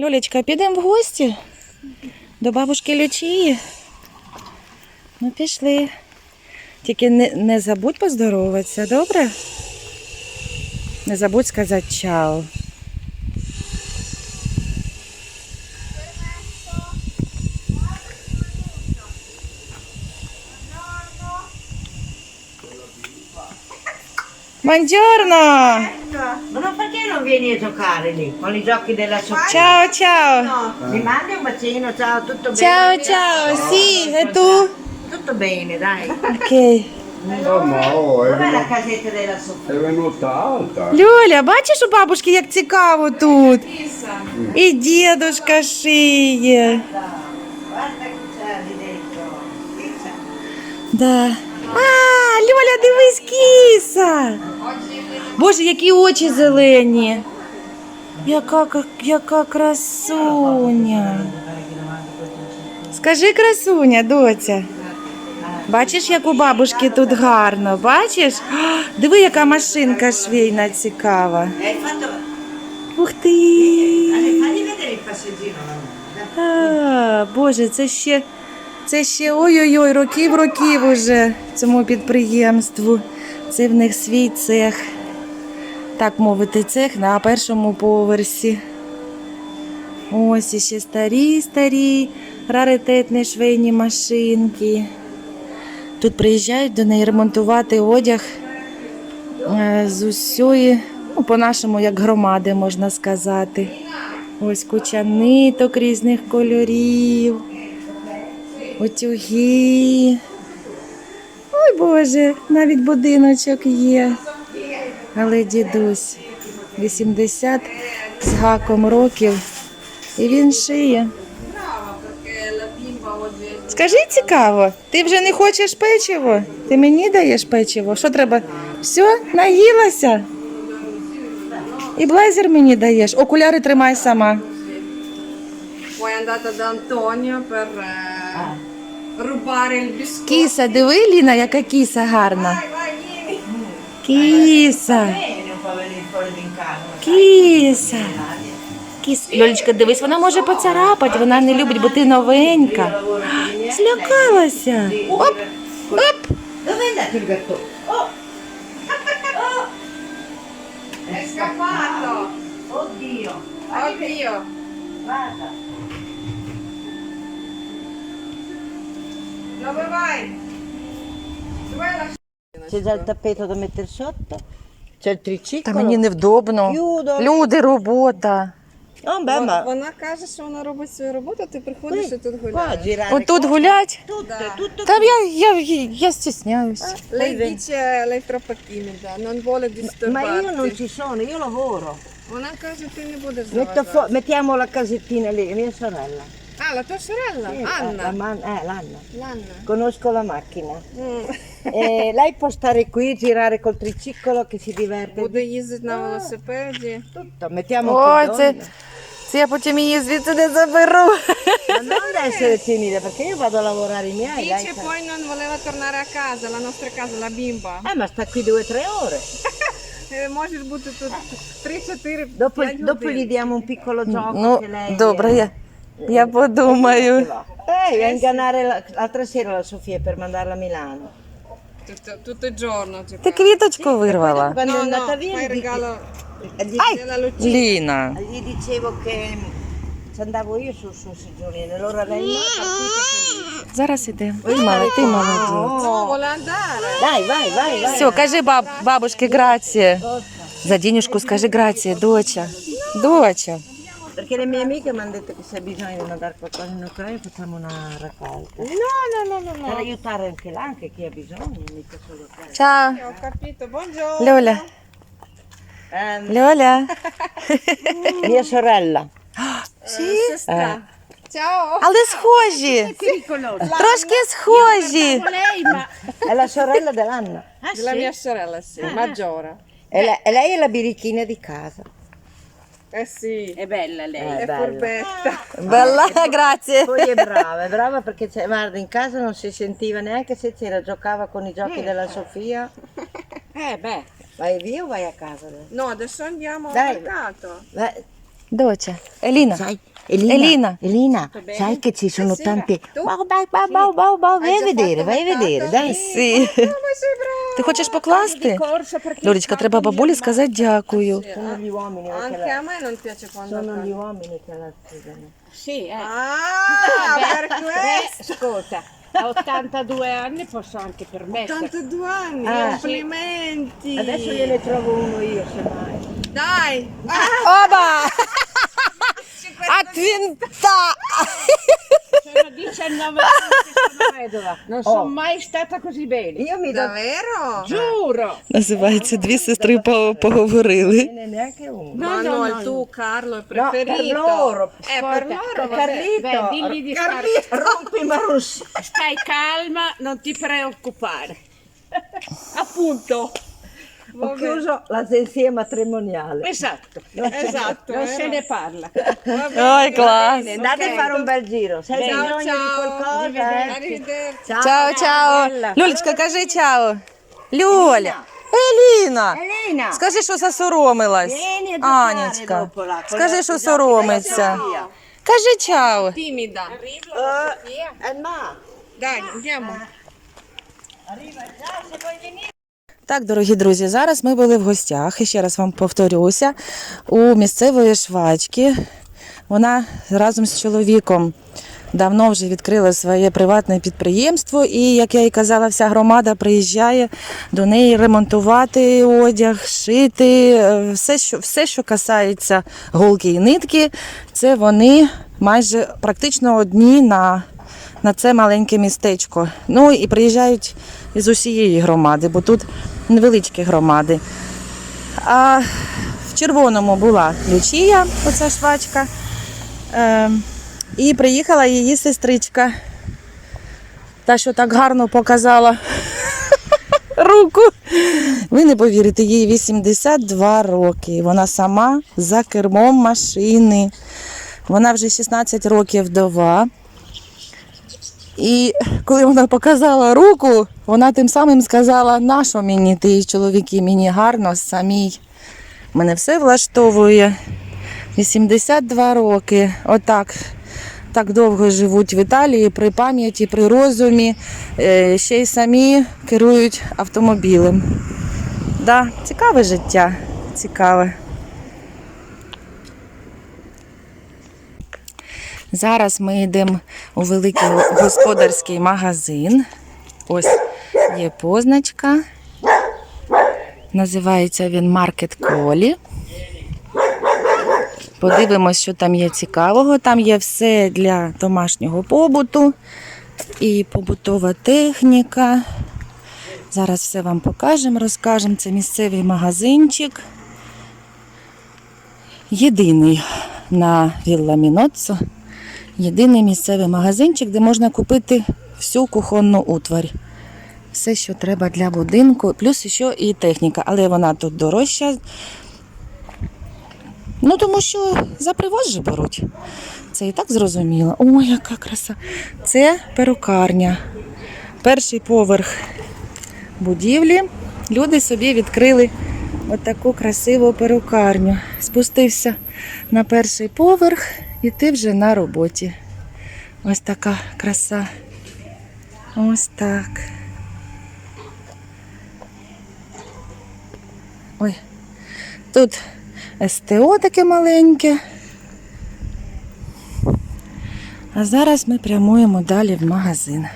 Льолечка, підемо в гості до бабушки Лючії. Ну, пішли. Тільки не, не забудь поздороватися, добре? Не забудь сказати чао. Buongiorno! Ma no, perché non vieni a giocare lì con i giochi della soffitta? Ciao ciao! Mi mandi un bacino, ciao, tutto Ciao bene? ciao, sì, e tu? Tutto bene, dai. Ok. Oh, ma oh, è, Dov'è la venuta, casetta della soffitta? è venuta alta. Люля, бачиш у бабушки, як цікаво тут? І дідушка шиє. Guarda che c'è lì dentro. Chissà. Да. А, Люля, дивись, кіса. Боже, які очі зелені. Яка, яка красуня. Скажи, красуня, доця. Бачиш, як у бабушки тут гарно, бачиш? А, Диви, яка машинка швейна цікава. Ух ти! А, Боже, це ще, це ще ой-ой-ой, років років уже цьому підприємству. Це в них свій цех. Так мовити, цех на першому поверсі. Ось іще старі, старі, раритетні швейні машинки. Тут приїжджають до неї ремонтувати одяг е, з усьої, ну, по-нашому, як громади, можна сказати. Ось куча ниток різних кольорів, утюги. Ой Боже, навіть будиночок є. Але дідусь 80 з гаком років. І він шиє. Скажи цікаво, ти вже не хочеш печиво? Ти мені даєш печиво? Що треба? Все, наїлася? І блейзер мені даєш. Окуляри тримай сама. Кіса, диви, Ліна, яка кіса гарна. Casa. кіса. Кіс. Льолечка, дивись, вона може поцарапати, вона не любить, бо ти новенька. Злякалася. Оп, оп. Oh! Scappato! Oddio! Oddio! Guarda! Dove vai? C'è già il tappeto da mettere sotto? C'è il triciclo? Та мені невдобно. Юдо. Люди, робота. Oh, beh, Вона, ma вона каже, що вона робить свою роботу, ти приходиш і тут qua гуляєш. girare Отут qua. гулять. Tutto, tutto Та я, я, я стісняюсь. Lei dice lei è troppo timida, non vuole Ma io non disturbarti. ci sono, io lavoro. Вона каже, ти не будеш Metto заважати. fu- mettiamo la casettina lì, mia sorella. А, la tua sorella? Sì, Anna. La man- eh, l'Anna. L'Anna. Conosco la macchina. М. E lei può stare qui, girare col tricicolo che si diverte. Буде їздити на велосипеді. Tutto, mettiamo Ой, qui це, donne. це я потім її звідси не заберу. Ma non essere timida perché io vado a lavorare i miei. lei Dice sa- poi non voleva tornare a casa, la nostra casa, la bimba. Eh, ma sta qui due o tre ore. Е, Можеш бути тут 3-4 Dopo, dopo gli diamo un piccolo gioco Ну, che lei... добре, я, я подумаю. Eh, a ingannare la- l'altra sera la Sofia per mandarla a Milano. Tutto, tutto il giorno. Tipo. Ти квіточку вирвала. Quando è andata no, via fai il gli, regalo gli- della Lucia. Ліна. gli dicevo che ci andavo io sul suo seggiolino. Allora lei no, partita felice. Зараз іде. Ти мала, ти молодець. No, vuole andare. Dai, vai, vai, vai. Все, кажи баб, бабушці грація. За дінюшку скажи грація, доча. Доча. Perché le mie amiche mi hanno detto che se hai bisogno di mandare qualcosa in Ucraina facciamo una raccolta. No, no, no, no, Per no. aiutare anche là, anche chi ha bisogno, mica solo te. Чао. Ho capito, buongiorno. Льоля. Ehm, Льоля. mia sorella. Sesta. Ciao. Але схожі. Трошки схожі. È la sorella dell'Anna. Della mia sorella, sì, maggiore. E lei, e lei è la birichina di casa. Eh sì. È bella lei. Eh, è, ah. è furbetta. Bella, poi, grazie. Poi è brava, è brava perché guarda, in casa non si sentiva neanche se c'era, giocava con i giochi eh. della Sofia. Eh beh. Vai via o vai a casa? No, adesso andiamo Dai. al mercato. Beh. Dove c'è? Elina. Sai, Elina, Elina. Elina, sai che ci sono tante... Bau, bau, bau, bau, bau, bau, vai a vedere, vai a vedere, dai. Сі. Ти хочеш покласти? Льолічка, треба бабулі сказати дякую. Sono gli uomini che Anche la... a me non piace quando Sono gli uomini che la scusano. Sì, eh. Ah, per questo! Ascolta, a 82 anni posso anche permettere. 82 anni, Ah. complimenti! Adesso gliene trovo uno io, semmai. Dai! Оба! А твінта! Sono 19 anni che sono vedova, non sono mai stata così bene. Io mi do... Davvero? Giuro! Називається дві сестри по- поговорили. Ne neanche uno. Ma no, il tuo Carlo è preferito. per loro. Eh, per loro, vabbè. Carlito, Beh, digli di stare... Carlito, rompi Marussi. Stai calma, non ti preoccupare. Appunto, Ho chiuso l'agenzia matrimoniale. esatto. Esatto, Non se ne parla. Ой, клас! Bene, andate a fare un bel giro. Se hai Ciao, di ciao. qualcosa, eh. Arrivederci. Ciao, Чао, чао! Люлечка, кажи чао. Люля! Еліна! Elena, Скажи, що засоромилась. Анечка, скажи, що соромиться. Кажи чао. Timida. Eh, eh, ma. Dai, andiamo. Так, дорогі друзі, зараз ми були в гостях. І ще раз вам повторюся, у місцевої швачки. Вона разом з чоловіком давно вже відкрила своє приватне підприємство. І, як я і казала, вся громада приїжджає до неї ремонтувати одяг, шити. е, Все, що, все, що касається голки і нитки, це вони майже практично одні на на це маленьке містечко. Ну і приїжджають із усієї громади, бо тут невеличкі громади. А в червоному була Лючія, оця швачка. Е, і приїхала її сестричка. Та, що так гарно показала руку. Ви не повірите, їй 82 роки. Вона сама за кермом машини. Вона вже 16 років вдова. І коли вона показала руку, вона тим самим сказала, нащо мені ти чоловіки, мені гарно самій. Мене все влаштовує. 82 роки. Отак. Так довго живуть в Італії при пам'яті, при розумі, е, ще й самі керують автомобілем. Да, цікаве життя. Цікаве. Зараз ми йдемо у великий господарський магазин. Ось є позначка. Називається він Маркет Колі. Подивимось, що там є цікавого. Там є все для домашнього побуту і побутова техніка. Зараз все вам покажемо, розкажемо. Це місцевий магазинчик. Єдиний на Вілла Міноццо. Єдиний місцевий магазинчик, де можна купити всю кухонну утварь. Все, що треба для будинку, плюс ще і техніка, але вона тут дорожча. Ну, тому що за привоз же беруть. Це і так зрозуміло. Ой, яка краса. Це перукарня. Перший поверх будівлі. Люди собі відкрили отаку красиву перукарню. Спустився на перший поверх і ти вже на роботі. Ось така краса. Ось так. Ой. Тут СТО таке маленьке. А зараз ми прямуємо далі в магазин.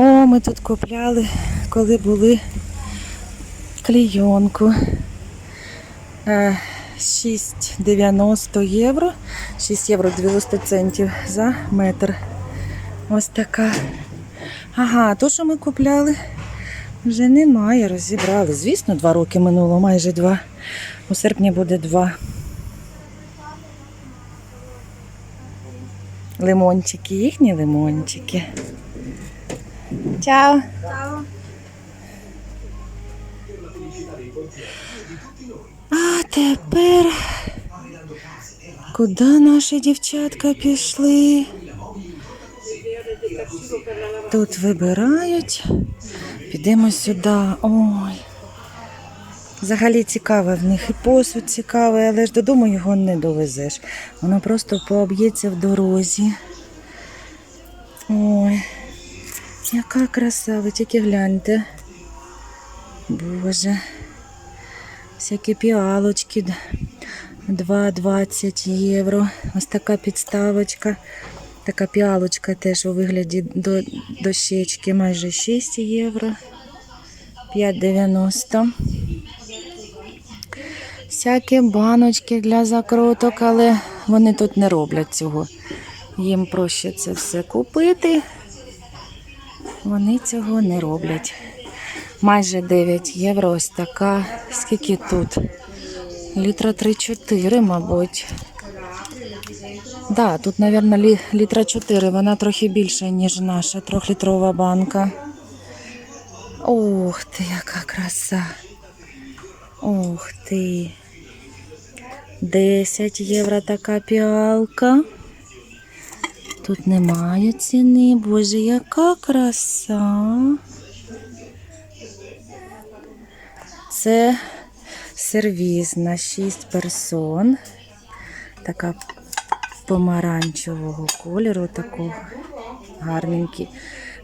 О, ми тут купляли, коли були клійонку. Е, 6,90 євро, 6 євро 90 центів за метр. Ось така. Ага, то, що ми купляли, вже немає, розібрали. Звісно, два роки минуло, майже два. У серпні буде два. Лимончики, їхні лимончики. Чао. А тепер куди наші дівчатка пішли? Тут вибирають. Підемо сюди. Ой. Взагалі цікаве в них і посуд цікавий, але ж додому його не довезеш. Воно просто пооб'ється в дорозі. Ой, яка краса, ви тільки гляньте. Боже. Всякі піалочки. 2,20 євро. Ось така підставочка. Така піалочка теж у вигляді до дощечки майже 6 євро. 5,90. Всякі баночки для закруток, але вони тут не роблять цього. Їм проще це все купити. Вони цього не роблять. Майже 9 євро ось така. Скільки тут? Літра 3-4, мабуть. Да, тут, мабуть, лі, літра 4. Вона трохи більша, ніж наша трьохлітрова банка. Ух ти, яка краса. Ух ти. 10 євро така піалка. Тут немає ціни. Боже, яка краса. Це сервіз на 6 персон. Така помаранчевого кольору, такого гарненький.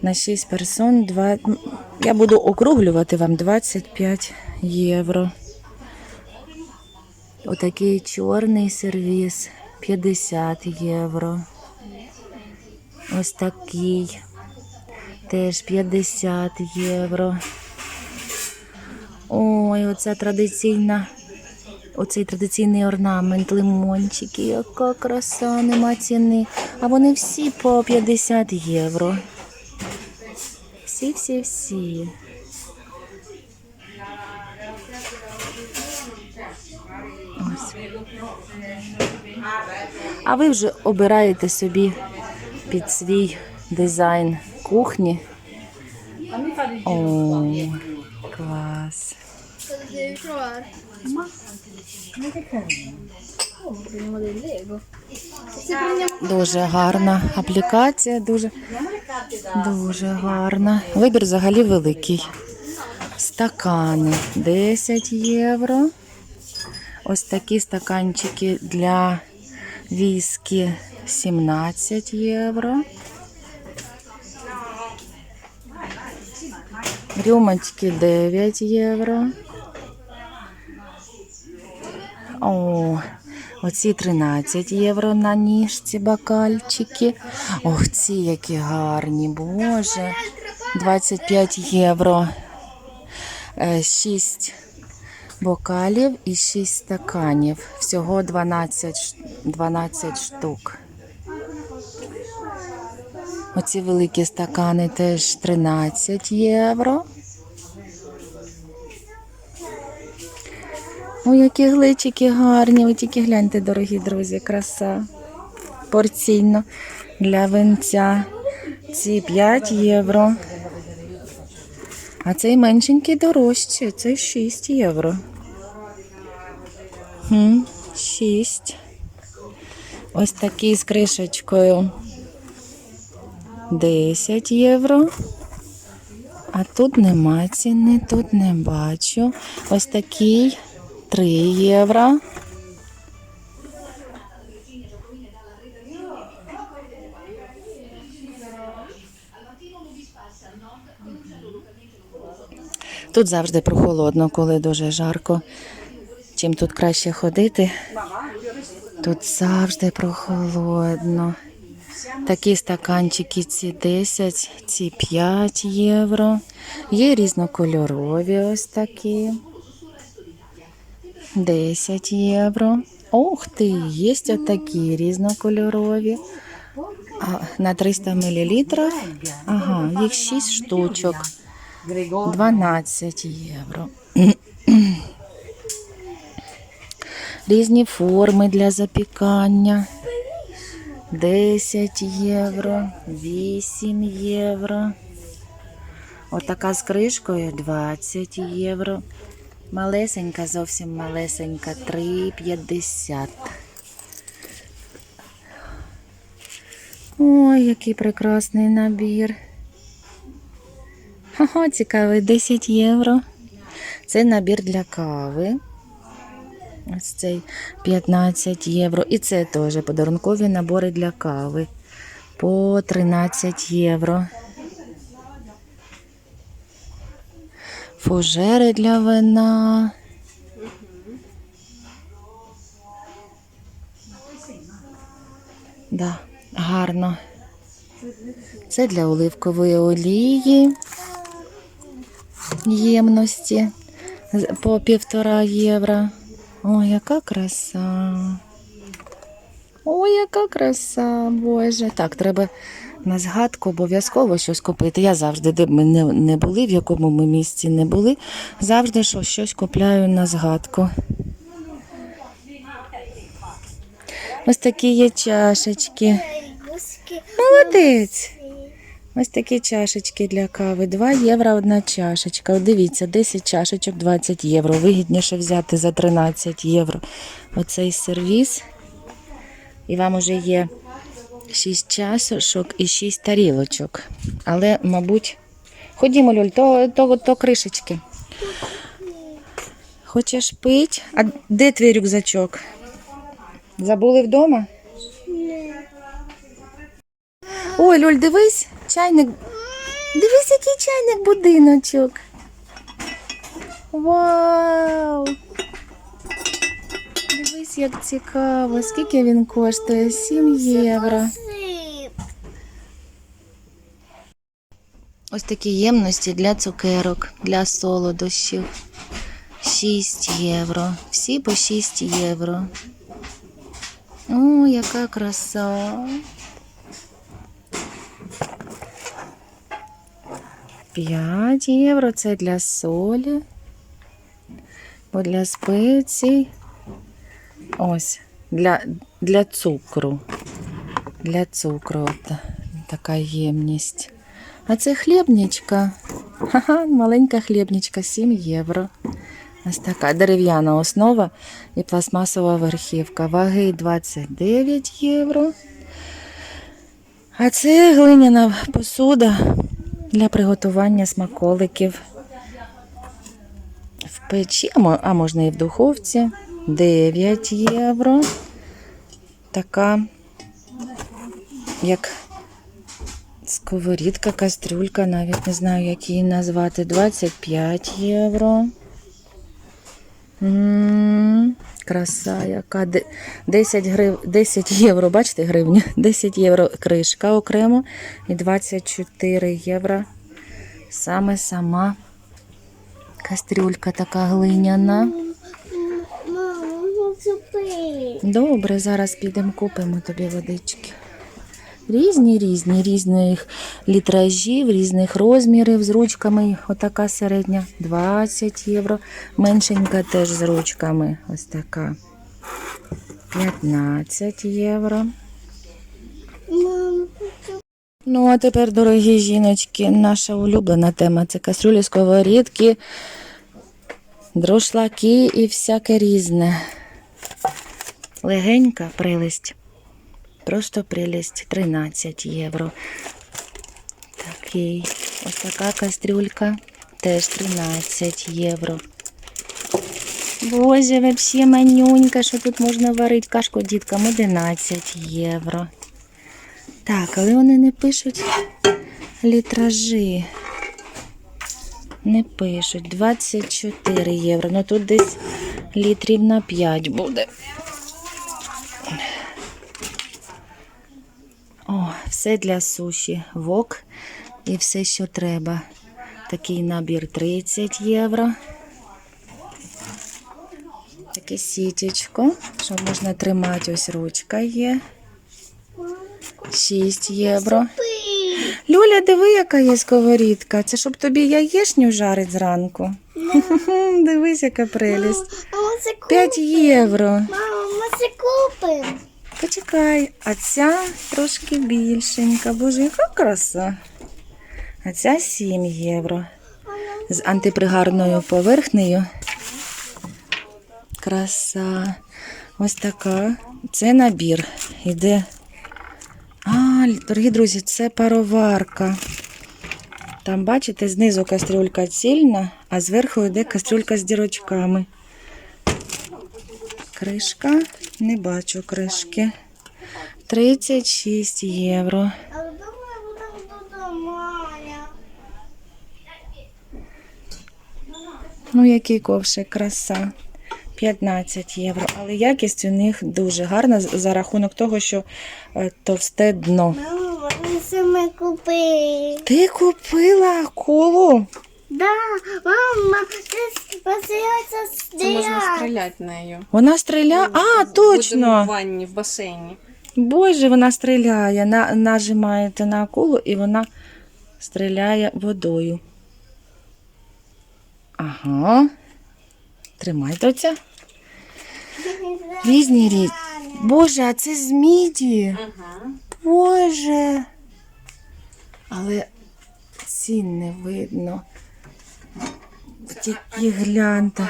На 6 персон 2... я буду округлювати вам 25 євро. Отакий чорний сервіс 50 євро. Ось такий. Теж 50 євро. Ой, оця традиційна. Оцей традиційний орнамент, лимончики, яка краса, нема ціни. А вони всі по 50 євро. Всі, всі, всі. Ось. А ви вже обираєте собі під свій дизайн кухні. О, клас. Дуже гарна аплікація, дуже, дуже гарна. Вибір взагалі великий. Стакани 10 євро. Ось такі стаканчики для віскі 17 євро. Рюмочки 9 євро. О, оці 13 євро на ніжці бокальчики. Ох, ці які гарні, боже. 25 євро. 6 бокалів і 6 стаканів. Всього 12, ш- 12 штук. Оці великі стакани теж 13 євро. Ой, які гличики гарні. Ви тільки гляньте, дорогі друзі, краса. Порційно для винця. Ці 5 євро. А цей меншенький дорожчий, цей 6 євро. Хм, 6. Ось такий з кришечкою. 10 євро. А тут нема ціни, тут не бачу. Ось такий 3 євро. Тут завжди прохолодно, коли дуже жарко. Чим тут краще ходити, тут завжди прохолодно. Такі стаканчики ці 10, ці 5 євро. Є різнокольорові ось такі. 10 євро. Ух ти, є отакі різнокольорові. На 300 мл. Ага, їх 6 штучок. 12 євро. Різні форми для запікання. 10 євро, 8 євро. Отака з кришкою 20 євро. Малесенька, зовсім малесенька, 3,50. Ой, який прекрасний набір. Ага, цікавий, 10 євро. Це набір для кави. Ось цей 15 євро. І це теж подарункові набори для кави по 13 євро. Фужери для вина. Да, гарно. Це для оливкової олії ємності по півтора євро. Ой, яка краса. Ой, яка краса, Боже. Так, треба на згадку обов'язково щось купити. Я завжди, де б ми не, не були, в якому ми місці не були, завжди щось купляю на згадку. Ось такі є чашечки. Молодець. Ось такі чашечки для кави. 2 євро одна чашечка. Дивіться, 10 чашечок 20 євро. Вигідніше взяти за 13 євро. Оцей сервіс. І вам уже є 6 чашечок і 6 тарілочок. Але, мабуть, ходімо, Люль, то, то, то кришечки. Хочеш пить? А де твій рюкзачок? Забули вдома? Ой, Люль, дивись, чайник. Дивись, який чайник будиночок. Вау! Дивись, як цікаво. Скільки він коштує? 7 євро. Ось такі ємності для цукерок, для солодощів. 6 євро. Всі по 6 євро. О, яка краса. 5 євро це для солі, бо для спецій. Ось, для, для цукру. Для цукру от така ємність. А це хлібничка. Ха-ха, маленька хлібничка, 7 євро. Ось така дерев'яна основа і пластмасова верхівка. Ваги 29 євро. А це глиняна посуда для приготування смаколиків в печі, а можна і в духовці. 9 євро. Така, як сковорідка, кастрюлька, навіть не знаю, як її назвати. 25 євро. Краса, яка 10, грив... 10 євро, бачите, гривні? 10 євро кришка окремо і 24 євро. Саме сама кастрюлька така глиняна. Добре, зараз підемо купимо тобі водички. Різні, різні, різних літражів, різних розмірів з ручками. Отака середня 20 євро. Меншенька теж з ручками. Ось така. 15 євро. Ну, а тепер, дорогі жіночки, наша улюблена тема це кастрюлі, сковорідки, друшлаки і всяке різне. Легенька прелесть. Просто прелесть 13 євро. Такий. Ось така кастрюлька. Теж 13 євро. Боже, вообще манюнька, що тут можна варити кашку діткам 11 євро. Так, але вони не пишуть літражі. Не пишуть. 24 євро. Ну тут десь літрів на 5 буде. О, все для суші. Вок і все, що треба. Такий набір 30 євро. Таке сітечко, що можна тримати, ось ручка є. 6 євро. Люля, диви, яка є сковорідка. Це щоб тобі яєшню жарить зранку. Дивись, яка прелість. Мамо, 5 євро. Мамо, ми це купимо. Почекай, а ця трошки більшенька. Боже, яка краса. А ця 7 євро. З антипригарною поверхнею. Краса. Ось така. Це набір. Іде. А, дорогі друзі, це пароварка. Там, бачите, знизу кастрюлька цільна, а зверху йде кастрюлька з дірочками. Кришка. Не бачу кришки. 36 євро. Ну, який ковшик, краса. 15 євро. Але якість у них дуже гарна за рахунок того, що е, товсте дно. Ти купила колу? Да, мама, ти посилається Це можна стріляти. стріляти нею. Вона стріляє. А, Будемо в точно! ванні, в басейні. Боже, вона стріляє. На, нажимаєте на акулу і вона стріляє водою. Ага. Тримай, доця. Різні різні. Боже, а це з міді. Ага. Боже. Але цін не видно. Тільки гляньте.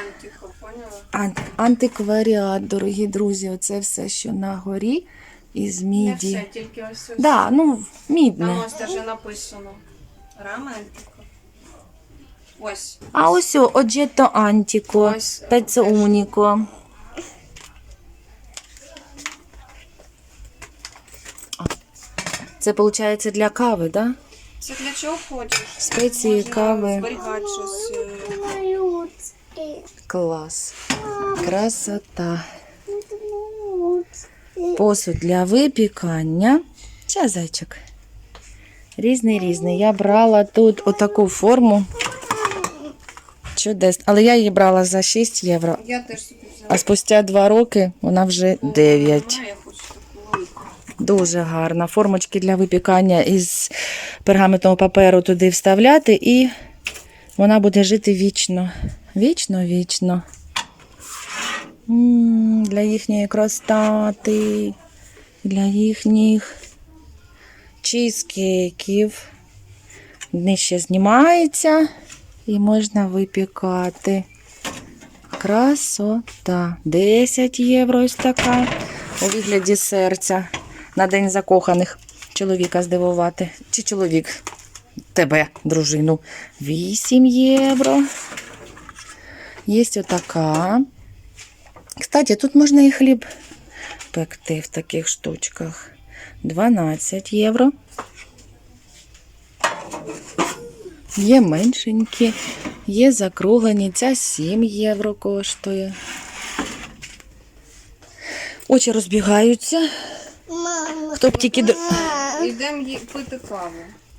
Антикваріат, дорогі друзі, оце все, що на горі із Не міді. все, тільки ось ось. Да, ну, Там ось даже написано. Рама антико. Ось. А ось Оджето Антіко, Ось, Пецо Уніко. Це виходить для кави, да? Це для чого хочеш? Спеції, Можна кави. зберігати щось. Клас. Красота. Посуд для випікання. Ча, зайчик. Різний різний. Я брала тут отаку форму. Чудес. Але я її брала за 6 євро. Я теж. А спустя 2 роки вона вже 9. А, я хочу таку велику. Дуже гарна. Формочки для випікання із пергаментного паперу туди вставляти, і вона буде жити вічно. Вічно, вічно. Для їхньої красоти, для їхніх чизкейків. Днище знімається і можна випікати. Красота. 10 євро ось така. У вигляді серця на день закоханих. Чоловіка здивувати. Чи чоловік тебе, дружину. 8 євро. Є отака. Кстати, тут можна і хліб пекти в таких штучках. 12 євро. Є меншенькі, є закруглені. Ця 7 євро коштує. Очі розбігаються. Мама. Хто б тільки. Йдемо пити каву.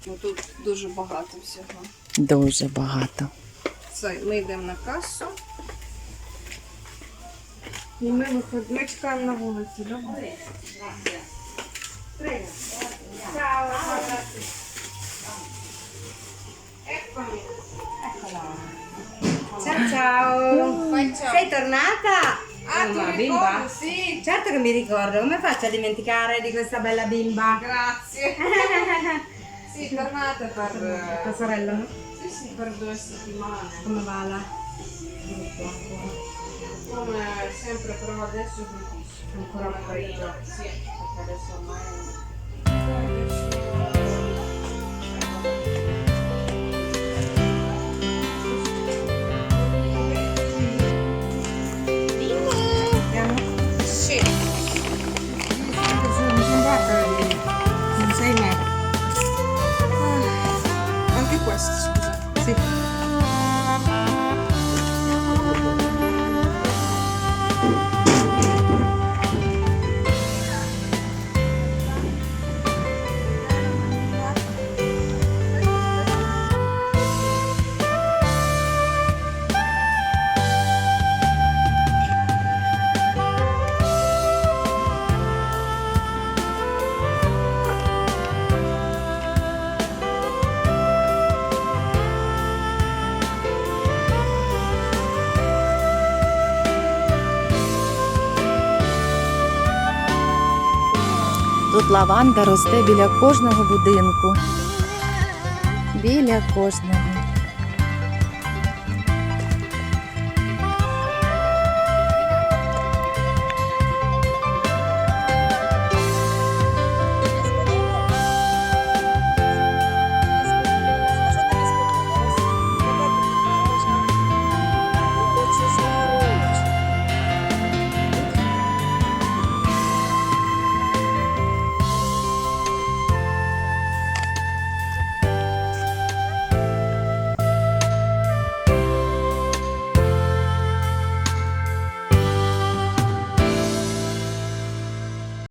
Ну, тут дуже багато всього. дуже багато. Це, ми йдемо на касу. І ми виходимо. Ми чекаємо на вулиці, добре? Ciao ciao. Sei tornata? Ah, Una ti bimba? ricordo, sì. Certo che mi ricordo, come faccio a dimenticare di questa bella bimba? Grazie. sì, tornate per... Tua sorella, no? Sì, per due settimane. Come va la? Come sempre, però adesso è bruttissimo. Ancora freddo. Sì, perché adesso ormai... Тут лаванда росте біля кожного будинку. Біля кожного.